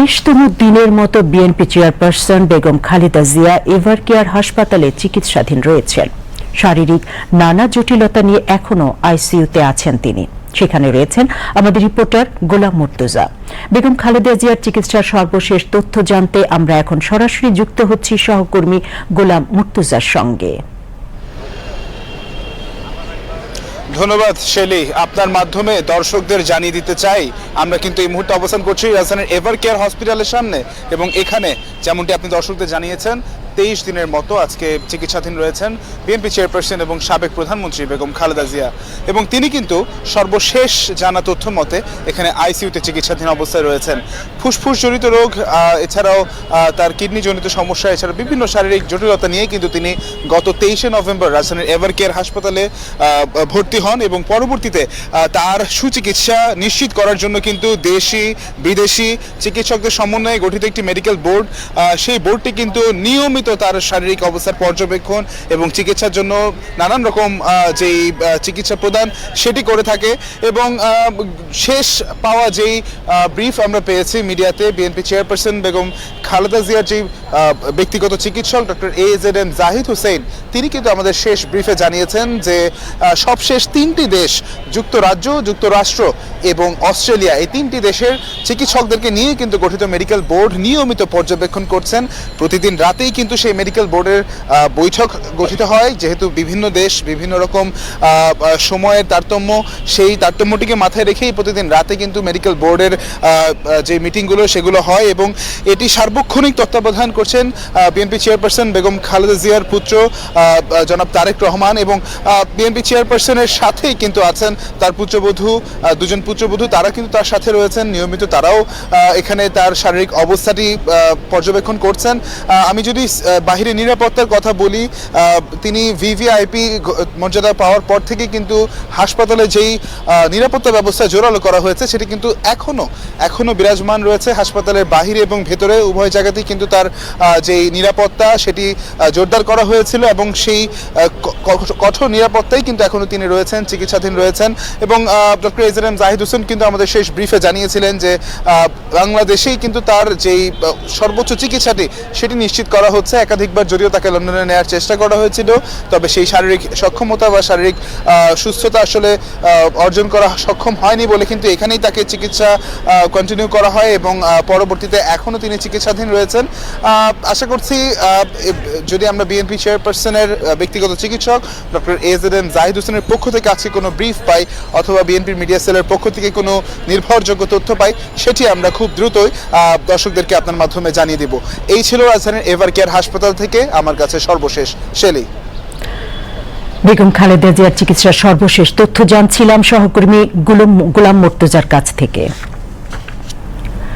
তেইশতম দিনের মতো BNP chairperson Begum Khaleda Zia Evercare হাসপাতালে চিকিৎসাধীন রয়েছেন। শারীরিক নানা জটিলতা নিয়ে এখনও আইসিইউতে আছেন তিনি। সেখানে রয়েছেন আমাদের রিপোর্টার গোলাম মুর্তুজা। বেগম খালেদা জিয়ার চিকিৎসার সর্বশেষ তথ্য জানতে আমরা এখন সরাসরি যুক্ত হচ্ছি সহকর্মী গোলাম মুর্তুজার সঙ্গে। ধন্যবাদ, শেলি। আপনার মাধ্যমে দর্শকদের জানিয়ে দিতে চাই, আমরা কিন্তু এই মুহূর্তে অবস্থান করছি রাজধানীর এভার কেয়ার হসপিটালের সামনে এবং এখানে যেমনটি আপনি দর্শকদের জানিয়েছেন তেইশ দিনের মতো আজকে চিকিৎসাধীন রয়েছেন বিএনপি চেয়ারপারসন এবং সাবেক প্রধানমন্ত্রী বেগম খালেদা জিয়া। এবং তিনি কিন্তু সর্বশেষ জানা তথ্য মতে এখানে আইসিইউতে চিকিৎসাধীন অবস্থায় রয়েছেন। ফুসফুস জনিত রোগ এছাড়াও তার কিডনি জনিত সমস্যা, এছাড়া বিভিন্ন শারীরিক জটিলতা নিয়ে কিন্তু তিনি গত তেইশে নভেম্বর রাজধানীর এভার কেয়ার হাসপাতালে ভর্তি হন এবং পরবর্তীতে তার সুচিকিৎসা নিশ্চিত করার জন্য কিন্তু দেশি, বিদেশি চিকিৎসকদের সমন্বয়ে গঠিত একটি মেডিকেল বোর্ড সেই বোর্ডটি কিন্তু নিয়মিত তার শারীরিক অবস্থার পর্যবেক্ষণ এবং চিকিৎসার জন্য নানান রকম যেই চিকিৎসা প্রদান সেটি করে থাকে এবং শেষ পাওয়া যেই ব্রিফ আমরা পেয়েছি মিডিয়াতে বিএনপি চেয়ারপারসন বেগম খালেদা জিয়ার যেই ব্যক্তিগত চিকিৎসক doctor A Z M Zahid Hussain, তিনি কিন্তু আমাদের শেষ ব্রিফে জানিয়েছেন যে সবশেষ তিনটি দেশ, যুক্তরাজ্য, যুক্তরাষ্ট্র এবং অস্ট্রেলিয়া, এই তিনটি দেশের চিকিৎসকদেরকে নিয়ে কিন্তু গঠিত মেডিকেল বোর্ড নিয়মিত পর্যবেক্ষণ করছেন। প্রতিদিন রাতেই কিন্তু সেই মেডিকেল বোর্ডের বৈঠক গঠিত হয়। যেহেতু বিভিন্ন দেশ বিভিন্ন রকম সময়ের তারতম্য, সেই তারতম্যটিকে মাথায় রেখেই প্রতিদিন রাতে কিন্তু মেডিকেল বোর্ডের যে মিটিংগুলো সেগুলো হয় এবং এটি সার্বক্ষণিক তত্ত্বাবধান করছেন বিএনপি চেয়ারপারসন বেগম খালেদা জিয়ার পুত্র জনাব তারেক রহমান এবং বিএনপি চেয়ারপারসনের সাথেই কিন্তু আছেন তার পুত্রবধূ দুজন পুত্রবধূ তারা কিন্তু তার সাথে রয়েছেন, নিয়মিত তারাও এখানে তার শারীরিক অবস্থাটি পর্যবেক্ষণ করছেন। আমি যদি বাহিরে নিরাপত্তার কথা বলি তিনি ভিভিআইপি মর্যাদা পাওয়ার পর থেকে কিন্তু হাসপাতালে যেই নিরাপত্তা ব্যবস্থা জোরালো করা হয়েছে, সেটি কিন্তু এখনও এখনও বিরাজমান রয়েছে হাসপাতালের বাহিরে এবং ভেতরে। উভয় জায়গাতেই কিন্তু তার যেই নিরাপত্তা, সেটি জোরদার করা হয়েছিল এবং সেই কঠোর নিরাপত্তাই কিন্তু এখনও তিনি রয়েছেন, চিকিৎসাধীন রয়েছেন এবং doctor A Z M Zahid Hossain কিন্তু আমাদের শেষ ব্রিফে জানিয়েছিলেন যে বাংলাদেশেই কিন্তু তার যেই সর্বোচ্চ চিকিৎসাটি সেটি নিশ্চিত করা হচ্ছে। একাধিকবার যদিও তাকে লন্ডনে নেওয়ার চেষ্টা করা হয়েছিল, তবে সেই শারীরিক সক্ষমতা বা শারীরিক সুস্থতা আসলে অর্জন করা সক্ষম হয়নি বলে কিন্তু এখানেই তাকে চিকিৎসা কন্টিনিউ করা হয় এবং পরবর্তীতে এখনও তিনি চিকিৎসাধীন রয়েছেন। আশা করছি যদি আমরা বিএনপি চেয়ারপারসনের ব্যক্তিগত চিকিৎসক ডক্টর এজ এম জাহিদ হোসেনের পক্ষ থেকে আজকে কোনো ব্রিফ পাই, অথবা বিএনপির মিডিয়া সেলের পক্ষ থেকে কোনো নির্ভরযোগ্য তথ্য পাই, সেটি আমরা খুব দ্রুতই দর্শকদেরকে আপনার মাধ্যমে জানিয়ে দেব। এই ছিল রাজধানীর এভার কেয়ার হাসপাতাল থেকে আমার কাছে সর্বশেষ শেলি। বেগম খালেদা জিয়ার চিকিৎসার সর্বশেষ তথ্য জানছিলাম সহকর্মী গুলাম গুলাম মুর্তুজার কাছ থেকে।